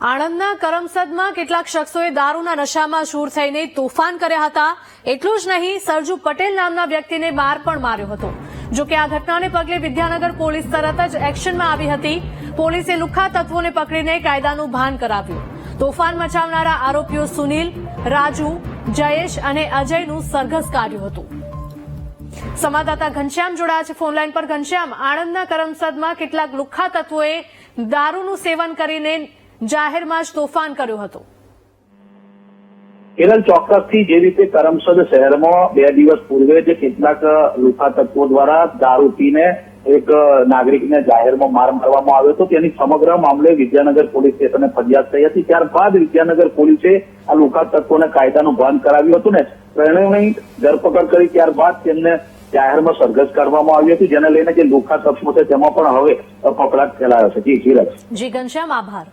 આણંદના કરમસદમાં કેટલાક શખ્સોએ દારૂના નશામાં શૂર થઈને તોફાન કર્યા હતા. એટલું જ નહીં, સરજુ પટેલ નામના વ્યક્તિને માર પણ માર્યો હતો. જો કે આ ઘટનાને પગલે વિદ્યાનગર પોલીસ તરત જ એક્શનમાં આવી હતી. પોલીસે લુખ્ખા તત્વોને પકડીને કાયદાનું ભાન કરાવ્યું. તોફાન મચાવનારા આરોપીઓ સુનિલ, રાજુ, જયેશ અને અજયનું સરઘસ કાઢ્યું હતું. સંવાદદાતા ઘનશ્યામ જોડાયા છે. ફોનલાઈન પર ઘનશ્યામ, આણંદના કરમસદમાં કેટલાક લુખ્ખા તત્વોએ દારૂનું સેવન કરીને જાહેરમાં જ તોફાન કર્યું હતું. કેરળ ચોક્કસથી જે રીતે કરમસદ શહેરમાં બે દિવસ પૂર્વે જે કેટલાક લુખા તત્વો દ્વારા દારૂ પીને એક નાગરિકને જાહેરમાં માર મારવામાં આવ્યો હતો. તેની સમગ્ર મામલે વિદ્યાનગર પોલીસ સ્ટેશને ફરિયાદ થઈ હતી. ત્યારબાદ વિદ્યાનગર પોલીસે આ લુખા તત્વોને કાયદાનું ભાન કરાવ્યું હતું ને ત્રણેયની ધરપકડ કરી. ત્યારબાદ તેમને જાહેરમાં સરઘસ કાઢવામાં આવી હતી જેને લઈને જે લુખા તત્વો છે તેમાં પણ હવે પકડાટ ફેલાયો છે. જી જીરજ જી ઘનશ્યામ આભાર.